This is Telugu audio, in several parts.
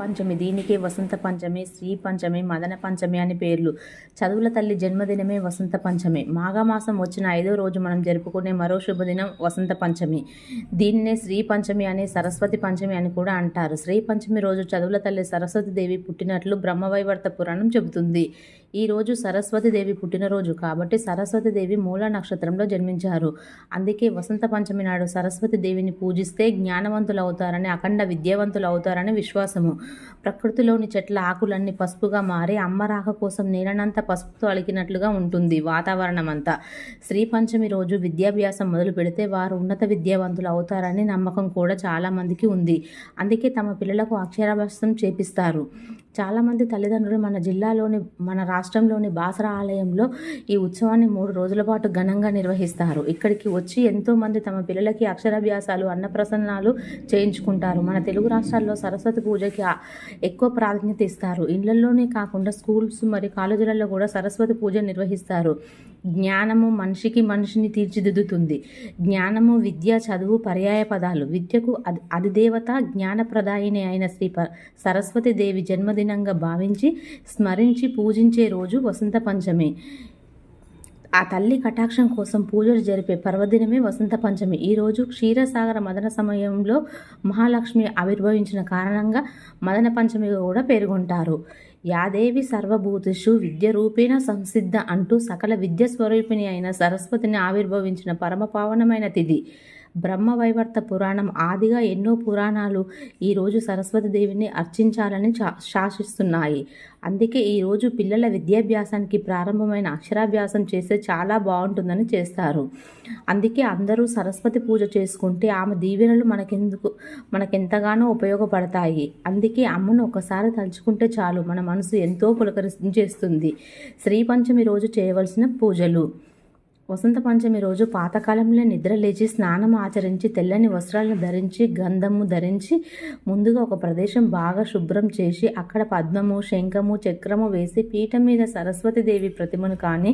పంచమి దీనికే వసంత పంచమి శ్రీ పంచమి మదన పంచమి అని పేర్లు. చదువుల తల్లి జన్మదినమే వసంత పంచమి. మాఘమాసం వచ్చిన ఐదో రోజు మనం జరుపుకునే మరో శుభదినం వసంత పంచమి. దీన్నే శ్రీ పంచమి అని సరస్వతి పంచమి అని కూడా అంటారు. శ్రీ పంచమి రోజు చదువుల తల్లి సరస్వతి దేవి పుట్టినట్లు బ్రహ్మవైవర్త పురాణం చెబుతుంది. ఈ రోజు సరస్వతి దేవి పుట్టినరోజు కాబట్టి సరస్వతి దేవి మూల నక్షత్రంలో జన్మించారు. అందుకే వసంత పంచమి నాడు సరస్వతి దేవిని పూజిస్తే జ్ఞానవంతులు అవుతారని అఖండ విద్యావంతులు అవుతారని విశ్వాసము. ప్రకృతిలోని చెట్ల ఆకులన్నీ పసుపుగా మారి అమ్మ రాక కోసం నేలనంతా పసుపుతో అలికినట్లుగా ఉంటుంది వాతావరణం అంతా శ్రీ పంచమి రోజు విద్యాభ్యాసం మొదలు పెడితే వారు ఉన్నత విద్యావంతులు అవుతారని నమ్మకం కూడా చాలామందికి ఉంది. అందుకే తమ పిల్లలకు అక్షరాభ్యాసం చేపిస్తారు. చాలామంది తల్లిదండ్రులు మన జిల్లాలోని మన రాష్ట్రంలోని బాసర ఆలయంలో ఈ ఉత్సవాన్ని మూడు రోజుల పాటు ఘనంగా నిర్వహిస్తారు. ఇక్కడికి వచ్చి ఎంతోమంది తమ పిల్లలకి అక్షరాభ్యాసాలు అన్నప్రసన్నాలు చేయించుకుంటారు. మన తెలుగు రాష్ట్రాల్లో సరస్వతి పూజకి ఎక్కువ ప్రాధాన్యత ఇస్తారు. ఇళ్ళలోనే కాకుండా స్కూల్స్ మరియు కాలేజీలలో కూడా సరస్వతి పూజ నిర్వహిస్తారు. జ్ఞానము మనిషికి మనిషిని తీర్చిదిద్దుతుంది. జ్ఞానము విద్య చదువు పర్యాయ పదాలు. విద్యకు అది అధిదేవత జ్ఞానప్రదాయిని అయిన శ్రీ ప సరస్వతి దేవి జన్మదినంగా భావించి స్మరించి పూజించే రోజు వసంత పంచమి. ఆ తల్లి కటాక్షం కోసం పూజలు జరిపే పర్వదినమే వసంత పంచమి. ఈరోజు క్షీరసాగర మదన సమయంలో మహాలక్ష్మి ఆవిర్భవించిన కారణంగా మదన పంచమిగా కూడా పేర్కొంటారు. యాదేవి సర్వభూతిషు విద్య రూపేణ సంసిద్ధ అంటూ సకల విద్య స్వరూపిణి అయిన సరస్వతిని ఆవిర్భవించిన పరమ పావనమైన తిథి. బ్రహ్మవైవర్త పురాణం ఆదిగా ఎన్నో పురాణాలు ఈరోజు సరస్వతి దేవిని అర్చించాలని శాసిస్తున్నాయి. అందుకే ఈరోజు పిల్లల విద్యాభ్యాసానికి ప్రారంభమైన అక్షరాభ్యాసం చేస్తే చాలా బాగుంటుందని చేస్తారు. అందుకే అందరూ సరస్వతి పూజ చేసుకుంటే ఆమె దీవెనలు మనకెందుకు మనకెంతగానో ఉపయోగపడతాయి. అందుకే అమ్మను ఒకసారి తలుచుకుంటే చాలు మన మనసు ఎంతో పులకరించేస్తుంది శ్రీ పంచమి రోజు చేయవలసిన పూజలు. వసంత పంచమి రోజు పాతకాలంలో నిద్ర లేచి స్నానం ఆచరించి తెల్లని వస్త్రాలను ధరించి గంధము ధరించి ముందుగా ఒక ప్రదేశం బాగా శుభ్రం చేసి అక్కడ పద్మము శంఖము చక్రము వేసి పీఠం మీద సరస్వతి దేవి ప్రతిమను కానీ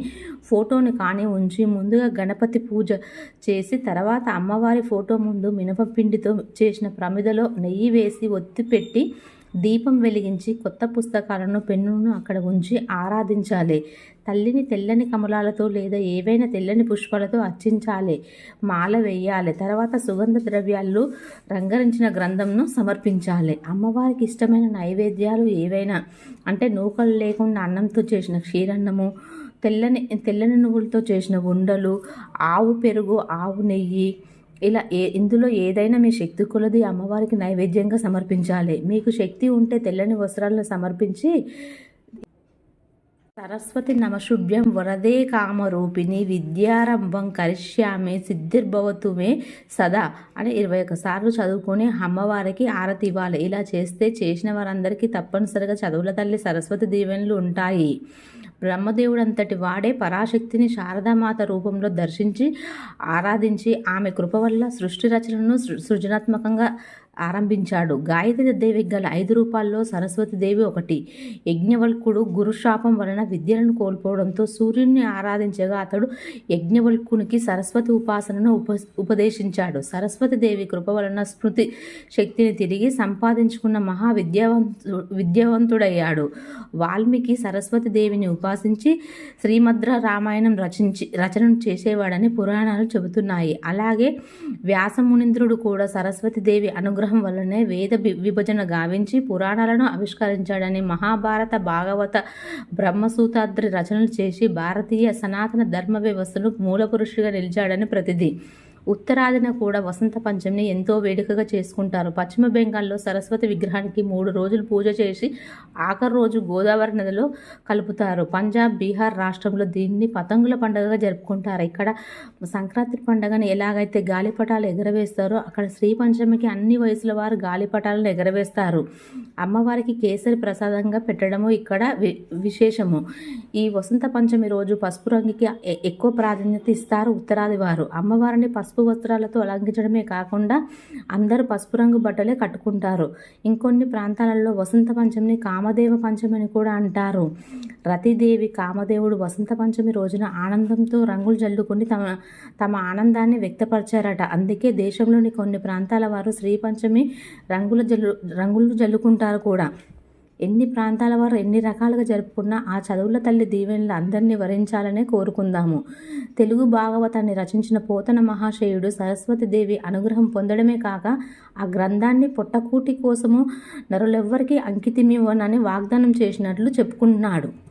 ఫోటోని కానీ ఉంచి ముందుగా గణపతి పూజ చేసి తర్వాత అమ్మవారి ఫోటో ముందు మినపపిండితో చేసిన ప్రమిదలో నెయ్యి వేసి ఒత్తి పెట్టి దీపం వెలిగించి కొత్త పుస్తకాలను పెన్నును అక్కడ ఉంచి ఆరాధించాలి. తల్లిని తెల్లని కమలాలతో లేదా ఏవైనా తెల్లని పుష్పాలతో అర్చించాలి. మాల వేయాలి. తర్వాత సుగంధ ద్రవ్యాలు రంగరించిన గ్రంథంను సమర్పించాలి. అమ్మవారికి ఇష్టమైన నైవేద్యాలు ఏవైనా అంటే నూకలు లేకుండా అన్నంతో చేసిన క్షీరన్నము తెల్లని తెల్లని నువ్వులతో చేసిన ఉండలు ఆవు పెరుగు ఆవు నెయ్యి ఇలా ఏ ఇందులో ఏదైనా మీ శక్తి కొలది అమ్మవారికి నైవేద్యంగా సమర్పించాలి. మీకు శక్తి ఉంటే తెల్లని వస్త్రాలను సమర్పించి సరస్వతి నమశుభ్యం వరదే కామరూపిణి విద్యారంభం కరిష్యామి సిద్ధిర్భవతు మే సదా అని ఇరవై సార్లు చదువుకొని అమ్మవారికి ఆరతి ఇవ్వాలి. ఇలా చేస్తే చేసిన వారందరికీ తప్పనిసరిగా చదువుల తల్లి సరస్వతి దీవెనలు ఉంటాయి. బ్రహ్మదేవుడంతటి వాడే పరాశక్తిని శారదామాత రూపంలో దర్శించి ఆరాధించి ఆమె కృప వల్ల సృష్టి రచనను సృ- సృజనాత్మకంగా ఆరంభించాడు. గాయత్రి దేవికి గల ఐదు రూపాల్లో సరస్వతి దేవి ఒకటి. యజ్ఞవల్కుడు గురుశాపం వలన విద్యలను కోల్పోవడంతో సూర్యుడిని ఆరాధించగా అతడు యజ్ఞవల్కునికి సరస్వతి ఉపాసనను ఉప ఉపదేశించాడు. సరస్వతి దేవి కృప వలన స్మృతి శక్తిని తిరిగి సంపాదించుకున్న మహా విద్యావంతు విద్యావంతుడయ్యాడు. వాల్మీకి సరస్వతి దేవిని ఉపాసించి శ్రీమద్ర రామాయణం రచించి రచన చేసేవాడని పురాణాలు చెబుతున్నాయి. అలాగే వ్యాసమునింద్రుడు కూడా సరస్వతి దేవి అనుగ్రహం వల్లనే వేద విభజన గావించి పురాణాలను ఆవిష్కరించాడని మహాభారత భాగవత బ్రహ్మసూతాద్రి రచనలు చేసి భారతీయ సనాతన ధర్మ వ్యవస్థను మూలపురుషుడిగా నిలిచాడని ప్రతిది. ఉత్తరాదిన కూడా వసంత పంచమిని ఎంతో వేడుకగా చేసుకుంటారు. పశ్చిమ బెంగాల్లో సరస్వతి విగ్రహానికి మూడు రోజులు పూజ చేసి ఆఖరి రోజు గోదావరి నదిలో కలుపుతారు. పంజాబ్ బీహార్ రాష్ట్రంలో దీన్ని పతంగుల పండుగగా జరుపుకుంటారు. ఇక్కడ సంక్రాంతి పండుగను ఎలాగైతే గాలిపటాలు ఎగరవేస్తారో అక్కడ శ్రీ పంచమికి అన్ని వయసుల వారు గాలిపటాలను ఎగరవేస్తారు. అమ్మవారికి కేసరి ప్రసాదంగా పెట్టడము ఇక్కడ వి- విశేషము. ఈ వసంత పంచమి రోజు పసుపు రంగుకి ఎక్కువ ప్రాధాన్యత ఇస్తారు ఉత్తరాది వారు. అమ్మవారిని పసుపు పసుపు వస్త్రాలతో అలంకించడమే కాకుండా అందరూ పసుపు రంగు బట్టలే కట్టుకుంటారు. ఇంకొన్ని ప్రాంతాలలో వసంత పంచమిని కామదేవ పంచమి అని కూడా అంటారు. రతిదేవి కామదేవుడు వసంత పంచమి రోజున ఆనందంతో రంగులు జల్లుకొని తమ తమ ఆనందాన్ని వ్యక్తపరిచారట. అందుకే దేశంలోని కొన్ని ప్రాంతాల వారు శ్రీ పంచమి రంగుల జల్లు రంగులు జల్లుకుంటారు కూడా. ఎన్ని ప్రాంతాల వారు ఎన్ని రకాలుగా జరుపుకున్నా ఆ చదువుల తల్లి దీవెనలు అందరినీ వరించాలనే కోరుకుందాము. తెలుగు భాగవతాన్ని రచించిన పోతన మహాశయుడు సరస్వతి దేవి అనుగ్రహం పొందడమే కాక ఆ గ్రంథాన్ని పొట్టకూటి కోసము నరులెవ్వరికీ అంకితమివ్వనని వాగ్దానం చేసినట్లు చెప్పుకుంటున్నాడు.